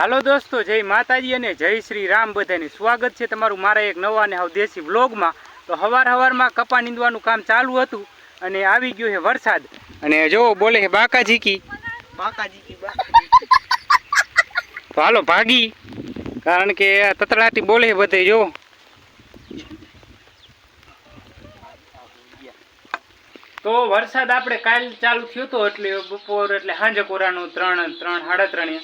હાલો દોસ્તો જય માતાજી અને જય શ્રી રામ બધાને. સ્વાગત છે તમારું મારા એક નવા અને હાવ દેશી વ્લોગમાં. તો હવાર હવારમાં કપા નીંદવાનું કામ ચાલુ હતું અને આવી ગયો છે વરસાદ. અને જો બોલે છે બાકાજી કી? બાકાજી તો હાલો ભાગી. કારણ કે તતડાટી બોલે છે બધે જો. તો વરસાદ આપણે કાલ ચાલુ થયો હતો એટલે બપોર એટલે સાંજે કોરાનું ત્રણ ત્રણ સાડા ત્રણે.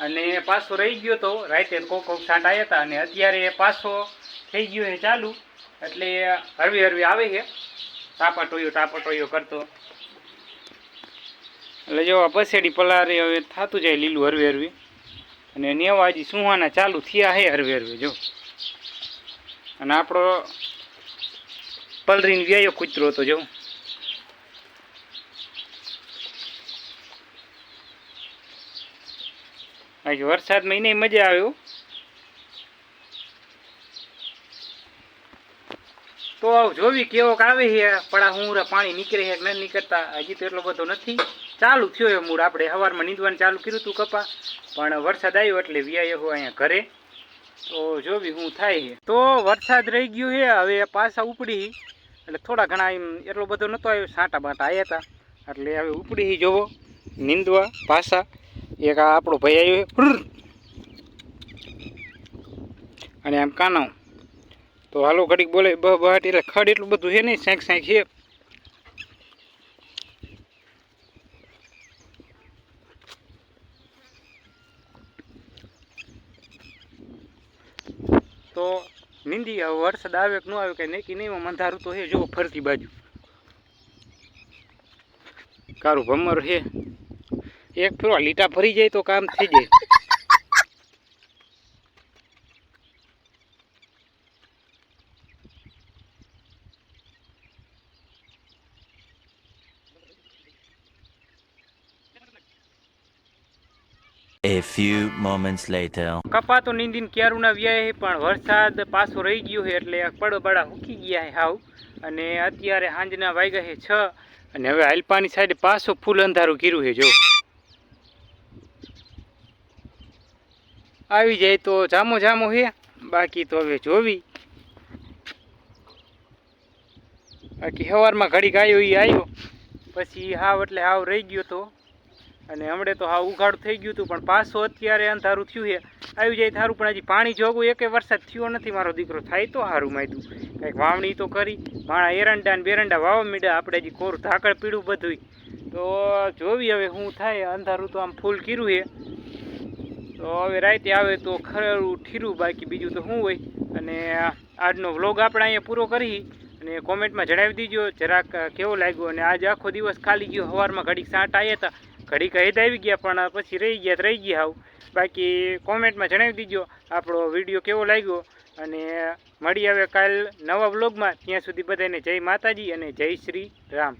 અને પાછો રહી ગયો તો રાતે કોક કોક છાંટ આવ્યા હતા અને અત્યારે પાછો થઈ ગયો છે ચાલુ. એટલે હરવી હરવી આવે છે. ટાપા ટોયો ટાપા ટોયો કરતો. એટલે જો આ પસેડી પલારે હવે થતું જાય લીલું હરવી હરવી. અને નેવા હજી સુહાના ચાલુ થયા હે હરવે હરવી, જો. અને આપણો પલરીને વ્યાયો કૂતરો હતો, જો. બાકી વરસાદમાં એને મજા આવ્યો તો આવ જોવી કેવોક આવે છે પડા હુંરા પાણી નીકળે છે કે નથી નીકળતા હજી તો એટલો બધો નથી. ચાલુ થયો એ મૂળ, આપણે સવારમાં નીંદવાનું ચાલુ કર્યું હતું કપા, પણ વરસાદ આવ્યો એટલે વ્યાય હો અહીંયા ઘરે. તો જોવી હું થાય છે. તો વરસાદ રહી ગયો છે, હવે પાછા ઉપડી એટલે થોડા ઘણા એમ એટલો બધો નહોતો આવ્યો, સાંટા બાંટા આવ્યા હતા. એટલે હવે ઉપડી જોવો, નીંદવા પાછા. એક આ આપણો ભાઈ આવ્યો અને આમ કાનો તો હાલો ઘડીક બોલે બહાટ એટલે ખડ એટલું બધું છે નહીં સાંક સાંક છે. તો નિંદી આવે વરસાદ આવે કે ન આવે કે નહીં એમાં મંધારું તો છે જો ફરતી બાજુ. કારું ભમર છે. એક ફેરો લીટા ફરી જાય તો કામ થઈ જાય. A few moments later. કપા તો નીંદીને ક્યારું ના વ્યાય હે પણ વરસાદ પાછો રહી ગયો છે એટલે પડો બડા હુકી ગયા હે હાવ. અને અત્યારે સાંજના વાગ્યા હે છ અને હવે હાલપાની સાઈડે પાછો ફૂલ અંધારું કર્યું છે જો. આવી જાય તો જામો જામો હે. બાકી તો હવે જોવી. બાકી સવારમાં ઘડી ગાયો એ આવ્યો પછી હાવ એટલે હાવ રહી ગયો તો. અને હમણે તો હાવ ઉઘાડું થઈ ગયું હતું, પણ પાછો અત્યારે અંધારું થયું છે. આવી જાય થારું, પણ હજી પાણી જોગું એકે વરસાદ થયો નથી, મારો દીકરો થાય તો સારું માયદું. કંઈક વાવણી તો કરી. માણા એરંડા ને બેરંડા વાવવા મીડા આપણે હજી કોરું ધાકડ પીડું બધુંય. તો જોવી હવે શું થાય, અંધારું તો આમ ફૂલ કર્યું છે. તો હવે રાતે આવે તો ખરું ઠીરું, બાકી બીજું તો શું હોય? અને આજનો વ્લોગ આપણે અહીંયા પૂરો કરી. અને કોમેન્ટમાં જણાવી દીજો, જરાક કેવો લાગ્યો? અને આજે આખો દિવસ ખાલી ગયો સવારમાં ઘડીક સાંટ આવ્યા હતા. ઘડીક હેદ આવી ગયા, પણ પછી રહી ગયા રહી ગયા આવું બાકી કોમેન્ટમાં જણાવી દીજો, આપણો વીડિયો કેવો લાગ્યો? અને મળી આવે કાલ નવા વ્લોગમાં. ત્યાં સુધી બધાને જય માતાજી અને જય શ્રી રામ.